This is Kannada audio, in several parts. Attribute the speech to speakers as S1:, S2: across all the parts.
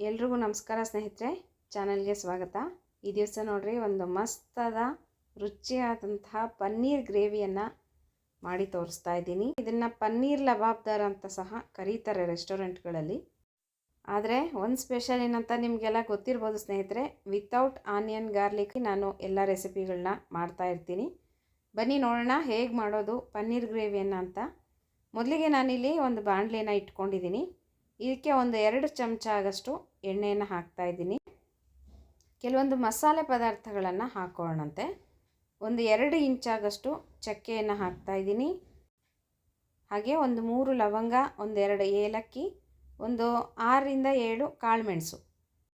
S1: ಎಲ್ರಿಗೂ ನಮಸ್ಕಾರ ಸ್ನೇಹಿತರೆ, ಚಾನಲ್ಗೆ ಸ್ವಾಗತ. ಈ ದಿವಸ ನೋಡ್ರಿ, ಒಂದು ಮಸ್ತಾದ, ರುಚಿಯಾದಂತಹ ಪನ್ನೀರ್ ಗ್ರೇವಿಯನ್ನು ಮಾಡಿ ತೋರಿಸ್ತಾ ಇದ್ದೀನಿ. ಇದನ್ನು ಪನ್ನೀರ್ ಲಬಾಬ್ದಾರ್ ಅಂತ ಸಹ ಕರೀತಾರೆ ರೆಸ್ಟೋರೆಂಟ್ಗಳಲ್ಲಿ. ಆದರೆ, ಒಂದು ಸ್ಪೆಷಲ್ ಏನಂತ ನಿಮಗೆಲ್ಲ ಗೊತ್ತಿರ್ಬೋದು ಸ್ನೇಹಿತರೆ ವಿತೌಟ್ ಆನಿಯನ್ ಗಾರ್ಲಿಕ್ ನಾನು ಎಲ್ಲ ರೆಸಿಪಿಗಳನ್ನ ಮಾಡ್ತಾ ಇರ್ತೀನಿ. ಬನ್ನಿ ನೋಡೋಣ ಹೇಗೆ ಮಾಡೋದು ಪನ್ನೀರ್ ಗ್ರೇವಿಯನ್ನು ಅಂತ. ಮೊದಲಿಗೆ ನಾನಿಲ್ಲಿ ಒಂದು ಬಾಣಲೆನ ಇಟ್ಕೊಂಡಿದ್ದೀನಿ. ಇದಕ್ಕೆ ಒಂದು ಎರಡು ಚಮಚ ಆಗಷ್ಟು ಎಣ್ಣೆಯನ್ನು ಹಾಕ್ತಾ ಇದ್ದೀನಿ. ಕೆಲವೊಂದು ಮಸಾಲೆ ಪದಾರ್ಥಗಳನ್ನು ಹಾಕೋಣಂತೆ ಒಂದು ಎರಡು ಇಂಚಾಗಷ್ಟು ಚಕ್ಕೆಯನ್ನು ಹಾಕ್ತಾ ಇದ್ದೀನಿ. ಹಾಗೆ ಒಂದು ಮೂರು ಲವಂಗ ಒಂದೆರಡು ಏಲಕ್ಕಿ, ಒಂದು ಆರರಿಂದ ಏಳು ಕಾಳುಮೆಣಸು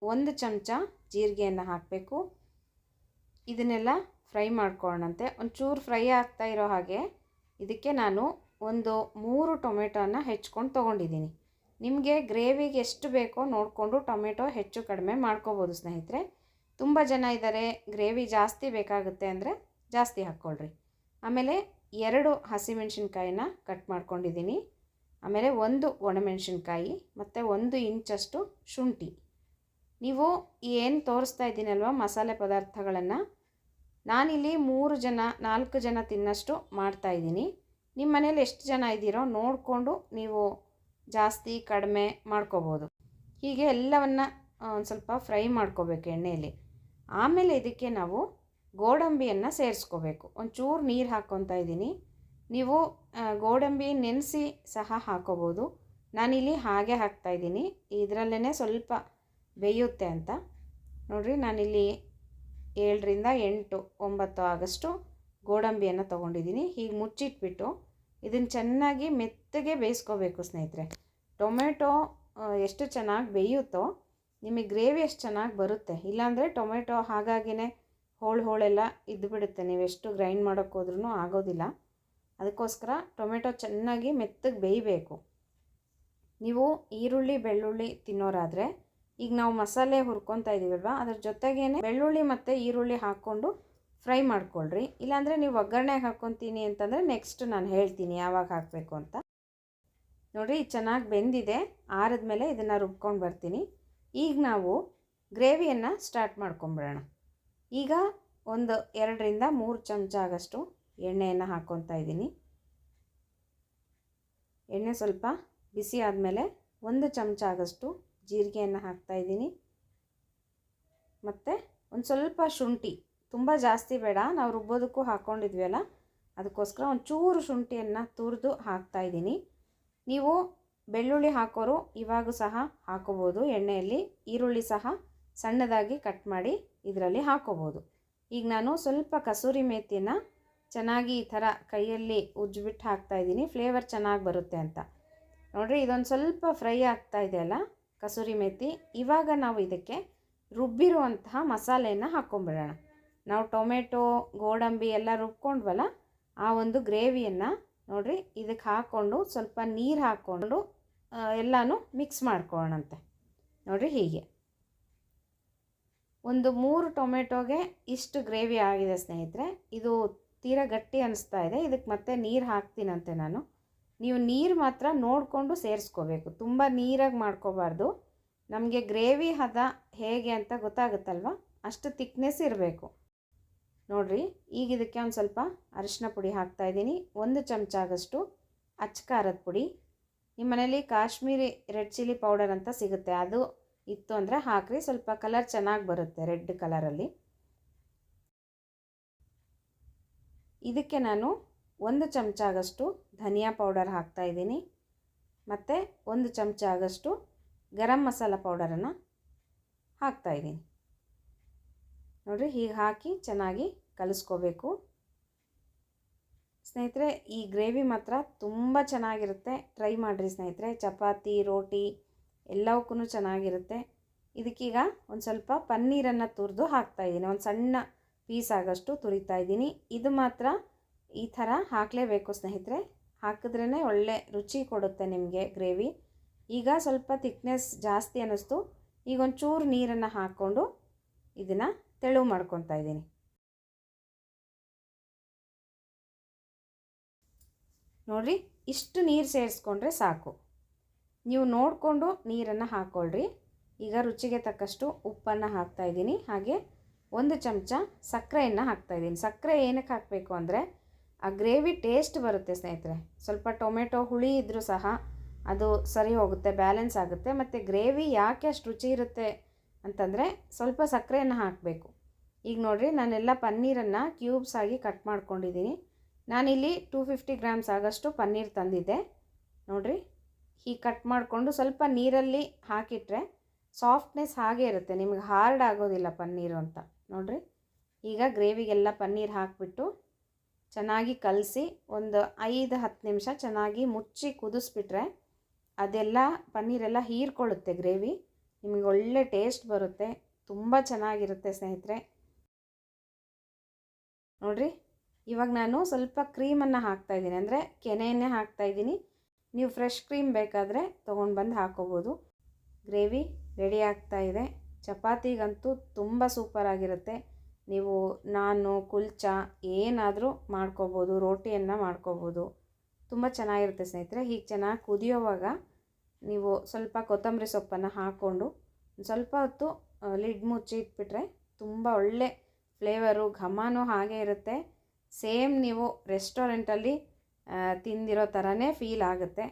S1: ಒಂದು ಚಮಚ ಜೀರಿಗೆಯನ್ನು ಹಾಕಬೇಕು. ಇದನ್ನೆಲ್ಲ ಫ್ರೈ ಮಾಡ್ಕೊಳ್ಳೋಣಂತೆ. ಒಂಚೂರು ಫ್ರೈ ಆಗ್ತಾ ಇರೋ ಹಾಗೆ ಇದಕ್ಕೆ ನಾನು ಒಂದು ಮೂರು ಟೊಮೆಟೊನ ಹೆಚ್ಕೊಂಡು ತೊಗೊಂಡಿದ್ದೀನಿ. ನಿಮಗೆ ಗ್ರೇವಿಗೆ ಎಷ್ಟು ಬೇಕೋ ನೋಡಿಕೊಂಡು ಟೊಮೆಟೊ ಹೆಚ್ಚು ಕಡಿಮೆ ಮಾಡ್ಕೋಬೋದು ಸ್ನೇಹಿತರೆ. ತುಂಬ ಜನ ಇದ್ದಾರೆ ಗ್ರೇವಿ ಜಾಸ್ತಿ ಬೇಕಾಗುತ್ತೆ ಅಂದರೆ ಜಾಸ್ತಿ ಹಾಕ್ಕೊಳ್ರಿ. ಆಮೇಲೆ ಎರಡು ಹಸಿಮೆಣ್ಸಿನ್ಕಾಯಿನ ಕಟ್ ಮಾಡ್ಕೊಂಡಿದ್ದೀನಿ. ಆಮೇಲೆ ಒಂದು ಒಣಮೆಣ್ಸಿನ್ಕಾಯಿ ಮತ್ತು ಒಂದು ಇಂಚಷ್ಟು ಶುಂಠಿ. ನೀವು ಏನು ತೋರಿಸ್ತಾ ಇದ್ದೀನಲ್ವ ಮಸಾಲೆ ಪದಾರ್ಥಗಳನ್ನು? ನಾನಿಲ್ಲಿ ಮೂರು ಜನ, ನಾಲ್ಕು ಜನ ತಿನ್ನಷ್ಟು ಮಾಡ್ತಾಯಿದ್ದೀನಿ ನಿಮ್ಮ ಮನೇಲಿ ಎಷ್ಟು ಜನ ಇದ್ದೀರೋ ನೋಡಿಕೊಂಡು ನೀವು ಜಾಸ್ತಿ ಕಡಿಮೆ ಮಾಡ್ಕೋಬೋದು. ಹೀಗೆ ಎಲ್ಲವನ್ನ ಒಂದು ಸ್ವಲ್ಪ ಫ್ರೈ ಮಾಡ್ಕೋಬೇಕು ಎಣ್ಣೆಯಲ್ಲಿ ಆಮೇಲೆ ಇದಕ್ಕೆ ನಾವು ಗೋಡಂಬಿಯನ್ನು ಸೇರಿಸ್ಕೋಬೇಕು. ಒಂಚೂರು ನೀರು ಹಾಕ್ಕೊತಾ ಇದ್ದೀನಿ. ನೀವು ಗೋಡಂಬಿ ನೆನೆಸಿ ಸಹ ಹಾಕೋಬೋದು. ನಾನಿಲ್ಲಿ ಹಾಗೆ ಹಾಕ್ತಾಯಿದ್ದೀನಿ ಇದರಲ್ಲೇ ಸ್ವಲ್ಪ ಬೇಯುತ್ತೆ ಅಂತ. ನೋಡಿರಿ, ನಾನಿಲ್ಲಿ ಏಳರಿಂದ ಎಂಟು, ಒಂಬತ್ತು ಆಗಷ್ಟು ಗೋಡಂಬಿಯನ್ನು ತೊಗೊಂಡಿದ್ದೀನಿ. ಹೀಗೆ ಮುಚ್ಚಿಟ್ಬಿಟ್ಟು ಇದನ್ನು ಚೆನ್ನಾಗಿ ಮೆತ್ತಗೆ ಬೇಯಿಸ್ಕೋಬೇಕು ಸ್ನೇಹಿತರೆ. ಟೊಮೆಟೊ ಎಷ್ಟು ಚೆನ್ನಾಗಿ ಬೇಯುತ್ತೋ ನಿಮಗೆ ಗ್ರೇವಿ ಎಷ್ಟು ಚೆನ್ನಾಗಿ ಬರುತ್ತೆ. ಇಲ್ಲಾಂದರೆ ಟೊಮೆಟೊ ಹಾಗಾಗಿನೇ ಹೋಳು ಹೋಳೆಲ್ಲ ಇದ್ದುಬಿಡುತ್ತೆ ನೀವು ಎಷ್ಟು ಗ್ರೈಂಡ್ ಮಾಡೋಕ್ಕೋದ್ರೂ ಆಗೋದಿಲ್ಲ. ಅದಕ್ಕೋಸ್ಕರ ಟೊಮೆಟೊ ಚೆನ್ನಾಗಿ ಮೆತ್ತಗೆ ಬೇಯಬೇಕು. ನೀವು ಈರುಳ್ಳಿ, ಬೆಳ್ಳುಳ್ಳಿ ತಿನ್ನೋರಾದರೆ ಈಗ ನಾವು ಮಸಾಲೆ ಹುರ್ಕೊತಾ ಇದ್ದೀವಲ್ವ ಅದ್ರ ಜೊತೆಗೇ ಬೆಳ್ಳುಳ್ಳಿ ಮತ್ತು ಈರುಳ್ಳಿ ಹಾಕ್ಕೊಂಡು ಫ್ರೈ ಮಾಡ್ಕೊಳ್ರಿ. ಇಲ್ಲಾಂದರೆ ನೀವು ಒಗ್ಗರಣೆಗೆ ಹಾಕ್ಕೊತೀನಿ ಅಂತಂದರೆ ನೆಕ್ಸ್ಟ್ ನಾನು ಹೇಳ್ತೀನಿ ಯಾವಾಗ ಹಾಕಬೇಕು ಅಂತ. ನೋಡಿರಿ ಚೆನ್ನಾಗಿ ಬೆಂದಿದೆ. ಆರಿದ್ಮೇಲೆ ಇದನ್ನು ರುಬ್ಕೊಂಡು ಬರ್ತೀನಿ. ಈಗ ನಾವು ಗ್ರೇವಿಯನ್ನು ಸ್ಟಾರ್ಟ್ ಮಾಡ್ಕೊಂಬಿಡೋಣ. ಈಗ ಒಂದು ಎರಡರಿಂದ ಮೂರು ಚಮಚ ಆಗಷ್ಟು ಎಣ್ಣೆಯನ್ನು ಹಾಕ್ಕೊತಾ ಇದ್ದೀನಿ. ಎಣ್ಣೆ ಸ್ವಲ್ಪ ಬಿಸಿ ಆದಮೇಲೆ ಒಂದು ಚಮಚ ಆಗಷ್ಟು ಜೀರಿಗೆಯನ್ನು ಹಾಕ್ತಾಯಿದ್ದೀನಿ ಮತ್ತು ಒಂದು ಸ್ವಲ್ಪ ಶುಂಠಿ ತುಂಬ ಜಾಸ್ತಿ ಬೇಡ. ನಾವು ರುಬ್ಬೋದಕ್ಕೂ ಹಾಕ್ಕೊಂಡಿದ್ವಲ್ಲ ಅದಕ್ಕೋಸ್ಕರ ಒಂದು ಚೂರು ಶುಂಠಿಯನ್ನು ತುರಿದು ಹಾಕ್ತಾಯಿದ್ದೀನಿ ನೀವು ಬೆಳ್ಳುಳ್ಳಿ ಹಾಕೋರು ಇವಾಗೂ ಸಹ ಹಾಕೋಬೋದು. ಎಣ್ಣೆಯಲ್ಲಿ ಈರುಳ್ಳಿ ಸಹ ಸಣ್ಣದಾಗಿ ಕಟ್ ಮಾಡಿ ಇದರಲ್ಲಿ ಹಾಕೋಬೋದು. ಈಗ ನಾನು ಸ್ವಲ್ಪ ಕಸೂರಿ ಮೇಥಿಯನ್ನು ಚೆನ್ನಾಗಿ ಈ ಥರ ಕೈಯಲ್ಲಿ ಉಜ್ಜಿಬಿಟ್ಟು ಹಾಕ್ತಾಯಿದ್ದೀನಿ ಫ್ಲೇವರ್ ಚೆನ್ನಾಗಿ ಬರುತ್ತೆ ಅಂತ. ನೋಡಿರಿ, ಇದೊಂದು ಸ್ವಲ್ಪ ಫ್ರೈ ಆಗ್ತಾ ಇದೆಯಲ್ಲ ಕಸೂರಿ ಮೇಥಿ ಇವಾಗ ನಾವು ಇದಕ್ಕೆ ರುಬ್ಬಿರುವಂತಹ ಮಸಾಲೆಯನ್ನು ಹಾಕ್ಕೊಂಬಿಡೋಣ ನಾವು ಟೊಮೆಟೊ, ಗೋಡಂಬಿ ಎಲ್ಲ ರುಬ್ಕೊಂಡ್ವಲ್ಲ, ಆ ಒಂದು ಗ್ರೇವಿಯನ್ನು ನೋಡಿರಿ, ಇದಕ್ಕೆ ಹಾಕ್ಕೊಂಡು ಸ್ವಲ್ಪ ನೀರು ಹಾಕ್ಕೊಂಡು ಎಲ್ಲನೂ ಮಿಕ್ಸ್ ಮಾಡ್ಕೊಳ್ಳೋಣಂತೆ. ನೋಡಿರಿ ಹೀಗೆ. ಒಂದು ಮೂರು ಟೊಮೆಟೊಗೆ ಇಷ್ಟು ಗ್ರೇವಿ ಆಗಿದೆ ಸ್ನೇಹಿತರೆ, ಇದು ತೀರಾ ಗಟ್ಟಿ ಅನಿಸ್ತಾ ಇದೆ, ಇದಕ್ಕೆ ಮತ್ತೆ ನೀರು ಹಾಕ್ತೀನಂತೆ ನಾನು. ನೀವು ನೀರು ಮಾತ್ರ ನೋಡಿಕೊಂಡು ಸೇರಿಸ್ಕೋಬೇಕು, ತುಂಬ ನೀರಾಗಿ ಮಾಡ್ಕೋಬಾರ್ದು. ನಮಗೆ ಗ್ರೇವಿ ಹದ ಹೇಗೆ ಅಂತ ಗೊತ್ತಾಗುತ್ತಲ್ವ? ಅಷ್ಟು ತಿಕ್ನೆಸ್ ಇರಬೇಕು. ನೋಡಿರಿ, ಈಗ ಇದಕ್ಕೆ ಒಂದು ಸ್ವಲ್ಪ ಅರಿಶಿನ ಪುಡಿ ಹಾಕ್ತಾಯಿದ್ದೀನಿ ಒಂದು ಚಮಚ ಆಗಷ್ಟು ಅಚ್ಚ ಖಾರದ ಪುಡಿ. ನಿಮ್ಮ ಮನೇಲಿ ಕಾಶ್ಮೀರಿ ರೆಡ್ ಚಿಲ್ಲಿ ಪೌಡರ್ ಅಂತ ಸಿಗುತ್ತೆ. ಅದು ಇತ್ತು ಅಂದರೆ ಹಾಕ್ರಿ. ಸ್ವಲ್ಪ ಕಲರ್ ಚೆನ್ನಾಗಿ ಬರುತ್ತೆ ರೆಡ್ ಕಲರಲ್ಲಿ. ಇದಕ್ಕೆ ನಾನು ಒಂದು ಚಮಚ ಆಗಷ್ಟು ಧನಿಯಾ ಪೌಡರ್ ಹಾಕ್ತಾಯಿದ್ದೀನಿ ಮತ್ತು ಒಂದು ಚಮಚ ಆಗಷ್ಟು ಗರಂ ಮಸಾಲ ಪೌಡರನ್ನು ಹಾಕ್ತಾಯಿದ್ದೀನಿ ನೋಡಿರಿ, ಹೀಗೆ ಹಾಕಿ ಚೆನ್ನಾಗಿ ಕಲಿಸ್ಕೋಬೇಕು. ಸ್ನೇಹಿತರೆ, ಈ ಗ್ರೇವಿ ಮಾತ್ರ ತುಂಬ ಚೆನ್ನಾಗಿರುತ್ತೆ. ಟ್ರೈ ಮಾಡಿರಿ ಸ್ನೇಹಿತರೆ. ಚಪಾತಿ, ರೋಟಿ ಎಲ್ಲವಕ್ಕೂ ಚೆನ್ನಾಗಿರುತ್ತೆ. ಇದಕ್ಕೀಗ ಒಂದು ಸ್ವಲ್ಪ ಪನ್ನೀರನ್ನು ತುರಿದು ಹಾಕ್ತಾಯಿದ್ದೀನಿ ಒಂದು ಸಣ್ಣ ಪೀಸ್ ಆಗಷ್ಟು ತುರಿತಾ ಇದ್ದೀನಿ. ಇದು ಮಾತ್ರ ಈ ಥರ ಹಾಕಲೇಬೇಕು ಸ್ನೇಹಿತರೆ. ಹಾಕಿದ್ರೇ ಒಳ್ಳೆ ರುಚಿ ಕೊಡುತ್ತೆ ನಿಮಗೆ ಗ್ರೇವಿ. ಈಗ ಸ್ವಲ್ಪ ತಿಕ್ನೆಸ್ ಜಾಸ್ತಿ ಅನ್ನಿಸ್ತು. ಈಗ ಒಂಚೂರು ನೀರನ್ನು ಹಾಕ್ಕೊಂಡು ಇದನ್ನು ತೆಳು ಮಾಡ್ಕೊತಾ ಇದ್ದೀನಿ. ನೋಡಿರಿ, ಇಷ್ಟು ನೀರು ಸೇರಿಸ್ಕೊಂಡ್ರೆ ಸಾಕು. ನೀವು ನೋಡಿಕೊಂಡು ನೀರನ್ನು ಹಾಕ್ಕೊಳ್ರಿ ಈಗ ರುಚಿಗೆ ತಕ್ಕಷ್ಟು ಉಪ್ಪನ್ನು ಹಾಕ್ತಾಯಿದ್ದೀನಿ ಹಾಗೆ ಒಂದು ಚಮಚ ಸಕ್ಕರೆಯನ್ನು ಹಾಕ್ತಾಯಿದ್ದೀನಿ ಸಕ್ಕರೆ ಏನಕ್ಕೆ ಹಾಕಬೇಕು ಅಂದರೆ, ಆ ಗ್ರೇವಿ ಟೇಸ್ಟ್ ಬರುತ್ತೆ ಸ್ನೇಹಿತರೆ. ಸ್ವಲ್ಪ ಟೊಮೆಟೊ, ಹುಳಿ ಇದ್ದರೂ ಸಹ ಅದು ಸರಿ ಹೋಗುತ್ತೆ, ಬ್ಯಾಲೆನ್ಸ್ ಆಗುತ್ತೆ. ಮತ್ತು ಗ್ರೇವಿ ಯಾಕೆ ಅಷ್ಟು ರುಚಿ ಇರುತ್ತೆ ಅಂತಂದರೆ ಸ್ವಲ್ಪ ಸಕ್ಕರೆಯನ್ನು ಹಾಕಬೇಕು. ಈಗ ನೋಡಿರಿ, ನಾನೆಲ್ಲ ಪನ್ನೀರನ್ನು ಕ್ಯೂಬ್ಸ್ ಆಗಿ ಕಟ್ ಮಾಡ್ಕೊಂಡಿದ್ದೀನಿ ನಾನಿಲ್ಲಿ ಟೂ ಫಿಫ್ಟಿ ಗ್ರಾಮ್ಸ್ ಆಗೋಷ್ಟು ಪನ್ನೀರ್ ತಂದಿದ್ದೆ. ನೋಡಿರಿ ಹೀಗೆ ಕಟ್ ಮಾಡಿಕೊಂಡು ಸ್ವಲ್ಪ ನೀರಲ್ಲಿ ಹಾಕಿಟ್ರೆ ಸಾಫ್ಟ್ನೆಸ್ ಹಾಗೆ ಇರುತ್ತೆ. ನಿಮಗೆ ಹಾರ್ಡ್ ಆಗೋದಿಲ್ಲ ಪನ್ನೀರು ಅಂತ. ನೋಡಿರಿ, ಈಗ ಗ್ರೇವಿಗೆಲ್ಲ ಪನ್ನೀರ್ ಹಾಕಿಬಿಟ್ಟು ಚೆನ್ನಾಗಿ ಕಲಸಿ ಒಂದು ಐದು ಹತ್ತು ನಿಮಿಷ ಚೆನ್ನಾಗಿ ಮುಚ್ಚಿ ಕುದಿಸ್ಬಿಟ್ರೆ ಅದೆಲ್ಲ ಪನ್ನೀರೆಲ್ಲ ಹೀರ್ಕೊಳ್ಳುತ್ತೆ ಗ್ರೇವಿ. ನಿಮಗೆ ಒಳ್ಳೆ ಟೇಸ್ಟ್ ಬರುತ್ತೆ, ತುಂಬ ಚೆನ್ನಾಗಿರುತ್ತೆ ಸ್ನೇಹಿತರೆ. ನೋಡಿರಿ, ಇವಾಗ ನಾನು ಸ್ವಲ್ಪ ಕ್ರೀಮನ್ನು ಹಾಕ್ತಾಯಿದ್ದೀನಿ ಅಂದರೆ ಕೆನೆಯನ್ನೇ ಹಾಕ್ತಾಯಿದ್ದೀನಿ ನೀವು ಫ್ರೆಶ್ ಕ್ರೀಮ್ ಬೇಕಾದರೆ ತೊಗೊಂಡು ಬಂದು ಹಾಕೋಬೋದು. ಗ್ರೇವಿ ರೆಡಿ ಆಗ್ತಾ ಇದೆ. ಚಪಾತಿಗಂತೂ ತುಂಬ ಸೂಪರಾಗಿರುತ್ತೆ ನೀವು ನಾನು, ಕುಲ್ಚ ಏನಾದರೂ ಮಾಡ್ಕೋಬೋದು, ರೋಟಿಯನ್ನು ಮಾಡ್ಕೋಬೋದು. ತುಂಬ ಚೆನ್ನಾಗಿರುತ್ತೆ ಸ್ನೇಹಿತರೆ. ಹೀಗೆ ಚೆನ್ನಾಗಿ ಕುದಿಯೋವಾಗ ನೀವು ಸ್ವಲ್ಪ ಕೊತ್ತಂಬರಿ ಸೊಪ್ಪನ್ನು ಹಾಕ್ಕೊಂಡು ಸ್ವಲ್ಪ ಹೊತ್ತು ಲಿಡ್ ಮುಚ್ಚಿ ಇಟ್ಬಿಟ್ರೆ ತುಂಬ ಒಳ್ಳೆ ಫ್ಲೇವರು ಘಮನೂ ಹಾಗೆ ಇರುತ್ತೆ. ಸೇಮ್ ನೀವು ರೆಸ್ಟೋರೆಂಟಲ್ಲಿ ತಿಂದಿರೋ ಥರನೇ ಫೀಲ್ ಆಗುತ್ತೆ.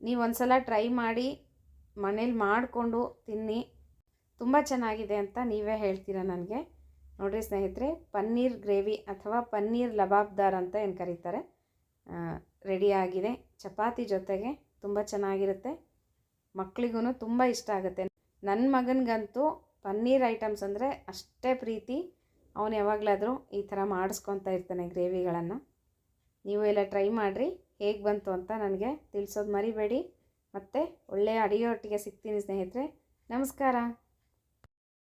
S1: ನೀವು ಒಂದು ಸಲ ಟ್ರೈ ಮಾಡಿ, ಮನೇಲಿ ಮಾಡಿಕೊಂಡು ತಿನ್ನಿ. ತುಂಬ ಚೆನ್ನಾಗಿದೆ ಅಂತ ನೀವೇ ಹೇಳ್ತೀರ ನನಗೆ? ನೋಡಿರಿ ಸ್ನೇಹಿತರೆ, ಪನ್ನೀರ್ ಗ್ರೇವಿ ಅಥವಾ ಪನ್ನೀರ್ ಲಬಾಬ್ದಾರ್ ಅಂತ ಏನು ಕರೀತಾರೆ? ರೆಡಿಯಾಗಿದೆ ಚಪಾತಿ ಜೊತೆಗೆ ತುಂಬ ಚೆನ್ನಾಗಿರುತ್ತೆ. ಮಕ್ಕಳಿಗೂ ತುಂಬ ಇಷ್ಟ ಆಗುತ್ತೆ. ನನ್ನ ಮಗನಿಗಂತೂ ಪನ್ನೀರ್ ಐಟಮ್ಸ್ ಅಂದರೆ ಅಷ್ಟೇ ಪ್ರೀತಿ. ಅವನು ಯಾವಾಗಲಾದರೂ ಈ ಥರ ಮಾಡಿಸ್ಕೊತಾ ಇರ್ತಾನೆ ಗ್ರೇವಿಗಳನ್ನು. ನೀವು ಎಲ್ಲ ಟ್ರೈ ಮಾಡಿರಿ. ಹೇಗೆ ಬಂತು ಅಂತ ನನಗೆ ತಿಳಿಸೋದು ಮರಿಬೇಡಿ. ಮತ್ತು ಒಳ್ಳೆಯ ಅಡಿಗೆ ಒಟ್ಟಿಗೆ ಸಿಗ್ತೀನಿ ಸ್ನೇಹಿತರೆ. ನಮಸ್ಕಾರ.